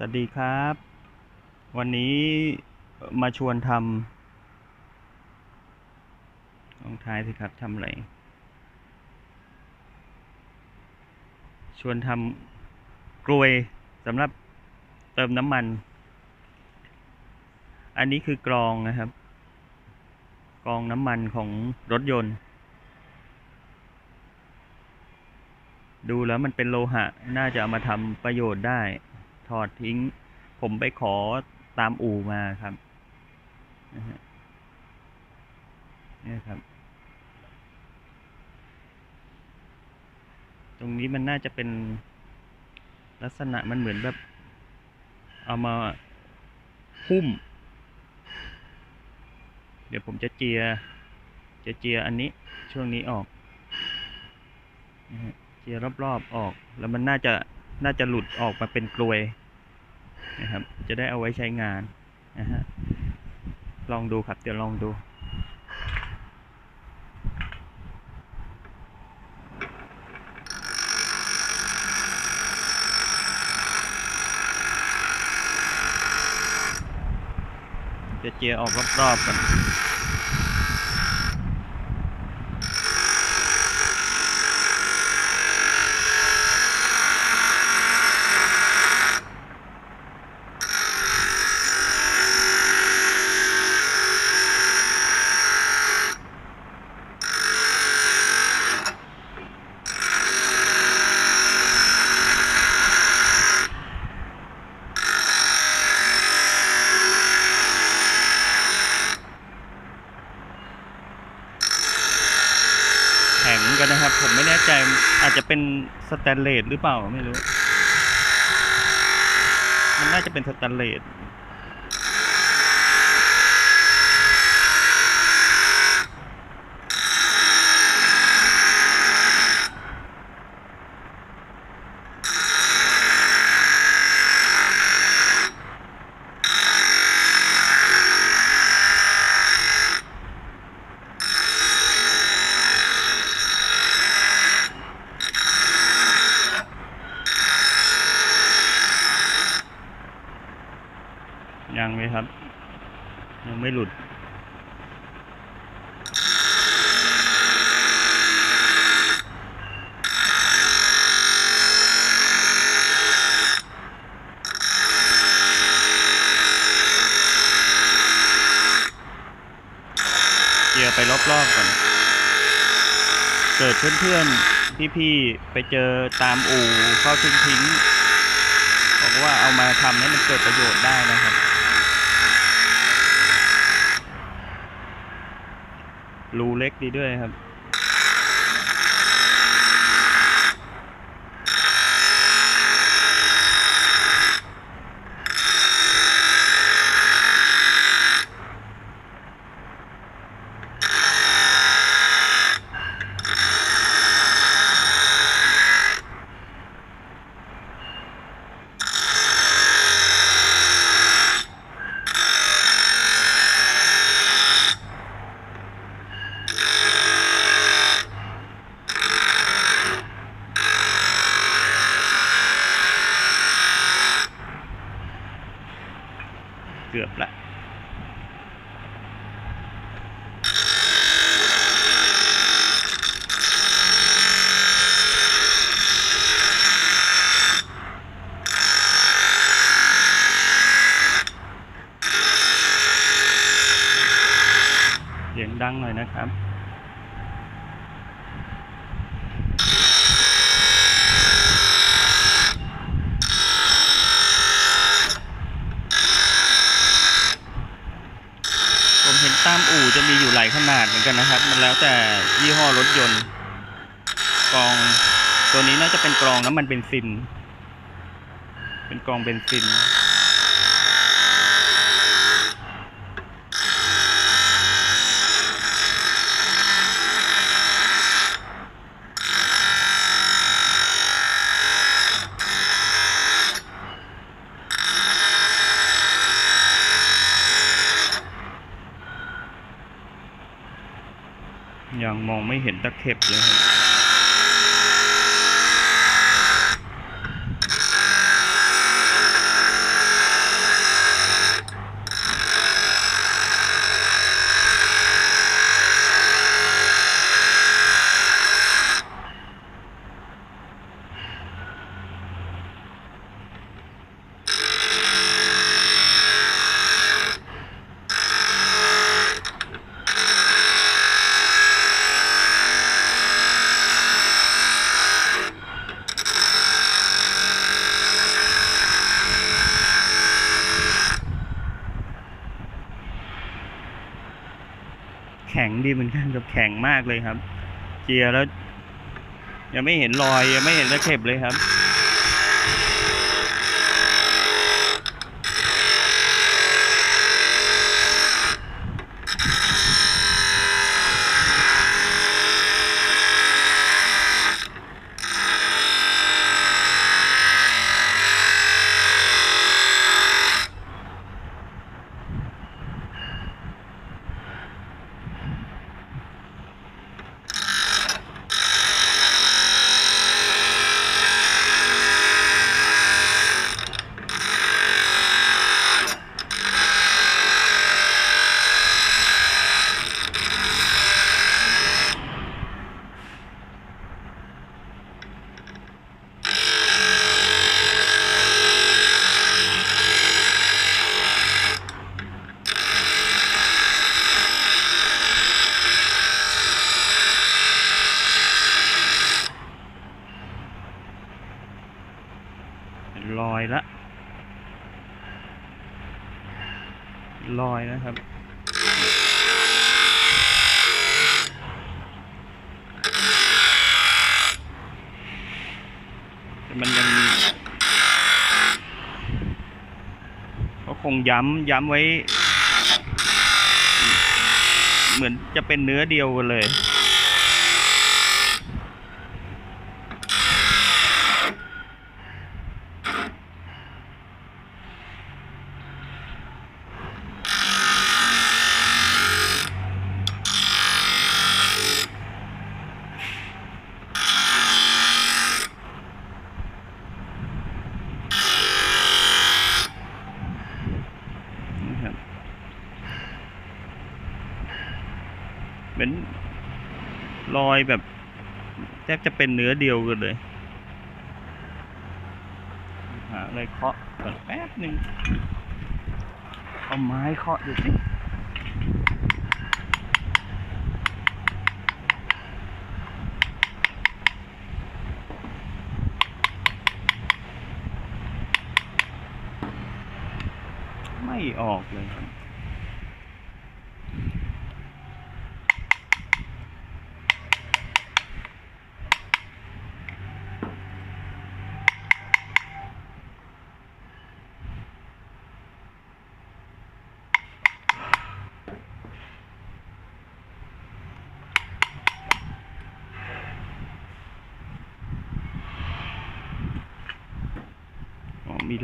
สวัสดีครับ วันนี้มาชวนทำลองทายสิครับทำอะไร ชวนทำกลวยสำหรับเติมน้ำมัน อันนี้คือกรองนะครับ กรองน้ำมันของรถยนต์ ดูแล้วมันเป็นโลหะ น่าจะเอามาทำประโยชน์ได้ ถอดทิ้ง ผมไปขอตามอู่มาครับนี่ครับ ตรงนี้มันน่าจะเป็นลักษณะมันเหมือนแบบ เอามาหุ้ม เดี๋ยวผมจะเจีย จะเจียอันนี้ช่วงนี้ออกเจียรอบๆออก แล้วมันน่าจะน่าจะหลุดออกมาเป็นกลวย นะครับ จะได้เอาไว้ใช้งานนะฮะลองดูครับเดี๋ยวลองดูจะเจียออกรอบๆกัน แข็งกันนะครับ ผมไม่ แน่ใจอาจจะเป็นสแตนเลสหรือเปล่าไม่รู้ มันน่าจะเป็นสแตนเลสยังไหมครับ ยัง ไม่หลุดเจียไปรอบๆก่อน เกิดเพื่อนๆพี่ๆไปเจอตามอู่เข้าทิ้งๆบอกว่าเอามาทำให้มันเกิดประโยชน์ได้นะครับ รูเล็กดีด้วยครับ ดังหน่อยนะครับผมเห็นตามอู่จะมีอยู่หลายขนาดเหมือนกันนะครับ มันแล้วแต่ยี่ห้อรถยนต์กองตัวนี้น่าจะเป็นกรองน้ำมันเบนซิน เป็นกรองเบนซิน ยังมองไม่เห็นตะเข็บเลยครับ งดีเหมือนกันกับแข็งมากเลยครับ เจียร์แล้ว ยังไม่เห็นรอยยังไม่เห็นตะเข็บเลยครับ ลอยละ ลอยนะครับ มันยังเขาคงย้ำย้ำไว้ เหมือนจะเป็นเนื้อเดียวกันเลย นะครับเหมือน รอยแบบแทบจะเป็นเนื้อเดียวกันเลยหาอะไรเคาะก่อนแป๊บหนึ่งเอาไม้เคาะดูสิไม่ออกเลยครับ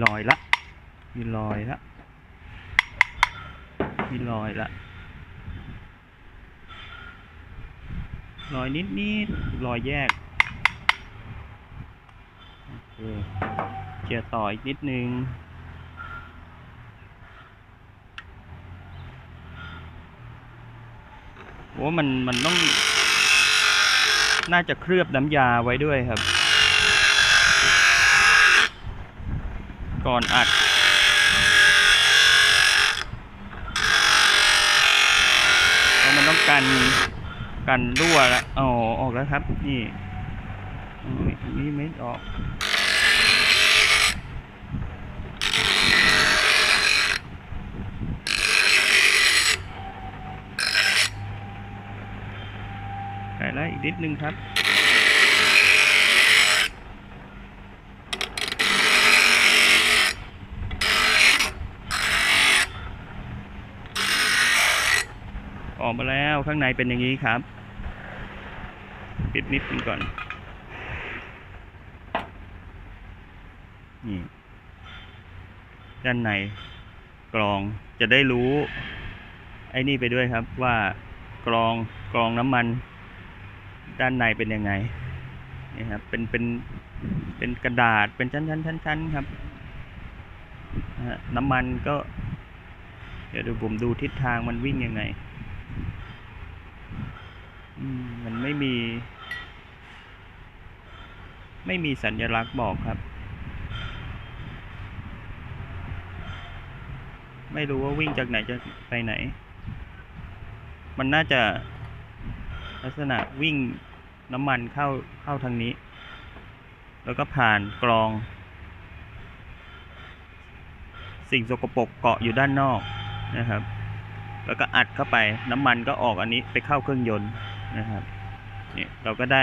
รอยละ มีรอยละ มีรอยละรอยนิดนิดรอยแยกโอเคเจียต่ออีกนิดนึงโอ้มันมันต้อง น่าจะเคลือบน้ำยาไว้ด้วยครับ ก่อนอัดเพราะมันต้องกันกันรั่วแล้วอ๋อออกแล้วครับ นี่อ๋อนี่ไม่ออกใส่แล้วอีกนิดนึงครับ ออกมาแล้วข้างในเป็นอย่างนี้ครับ ปิดนิดนึงก่อน นี่ ด้านในกรองจะได้รู้ ไอ้นี่ไปด้วยครับว่ากรองกรองน้ำมัน ด้านในเป็นยังไงนี่ครับเป็นเป็นเป็นกระดาษเป็นชั้นชั้นชั้นชั้นครับน้ำมันก็ เดี๋ยวดูผมดูทิศทางมันวิ่งยังไง มันไม่มี ไม่มีสัญลักษณ์บอกครับ ไม่รู้ว่าวิ่งจากไหนจะไปไหน มันน่าจะลักษณะวิ่งน้ำมันเข้าเข้าทางนี้ แล้วก็ผ่านกรอง สิ่งสกปรกเกาะอยู่ด้านนอกนะครับ แล้วก็อัดเข้าไปน้ำมันก็ออกอันนี้ไปเข้าเครื่องยนต์นะครับเนี่ยเราก็ได้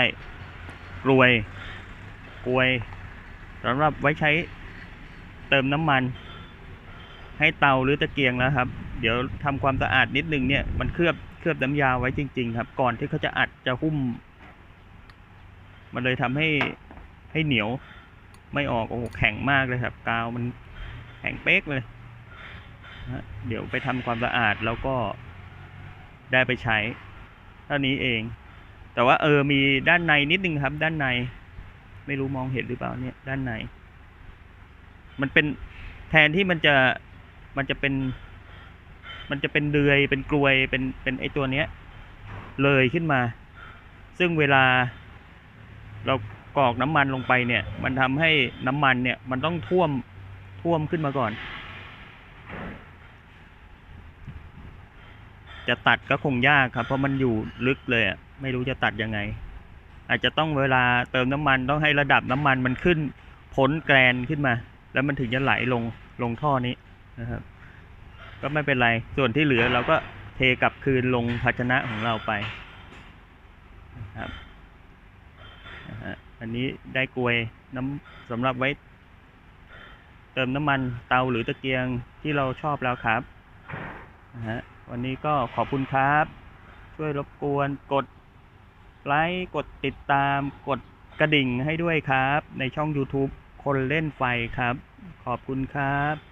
กลวยกลวยสำหรับไว้ใช้เติมน้ำมัน ให้เตาหรือตะเกียงแล้วครับ เดี๋ยวทำความสะอาดนิดนึงเนี่ยมันเคลือบเคลือบน้ำยาไว้จริง ๆ ครับ ก่อนที่เขาจะอัดจะหุ้ม มันเลยทำให้ให้เหนียวไม่ออกโอ้แข็งมากเลยครับ กาวมันแข็งเป๊กเลย เดี๋ยวไปทำความสะอาดแล้วก็ได้ไปใช้ เท่านี้เอง แต่ว่าเออมีด้านในนิดนึงครับ ด้านใน ไม่รู้มองเห็นหรือเปล่าเนี่ย ด้านใน มันเป็นแทนที่มันจะมันจะเป็น มันจะเป็นเดือยเป็นกลวยเป็นเป็นไอตัวเนี้ย เลยขึ้นมา ซึ่งเวลา เรากรอกน้ำมันลงไปเนี่ย มันทำให้น้ำมันเนี่ย มันต้องท่วมท่วมขึ้นมาก่อน จะตัดก็คงยากครับ เพราะมันอยู่ลึกเลยอะไม่รู้จะตัดยังไง อาจจะต้องเวลาเติมน้ำมันต้องให้ระดับน้ำมันมันขึ้นพ้นแกรนขึ้นมา แล้วมันถึงจะไหลลงลงท่อนี้นะครับ ก็ไม่เป็นไรส่วนที่เหลือเราก็เทกลับคืนลงภาชนะของเราไปครับอันนี้ได้กลวยน้ำสำหรับไว้ เติมน้ำมันเตาหรือตะเกียงที่เราชอบแล้วครับนะฮะ วันนี้ก็ขอบคุณครับ ช่วยรบกวนกดไลค์ กดติดตาม กดกระดิ่งให้ด้วยครับ ในช่อง YouTube คนเล่นไฟครับ ขอบคุณครับ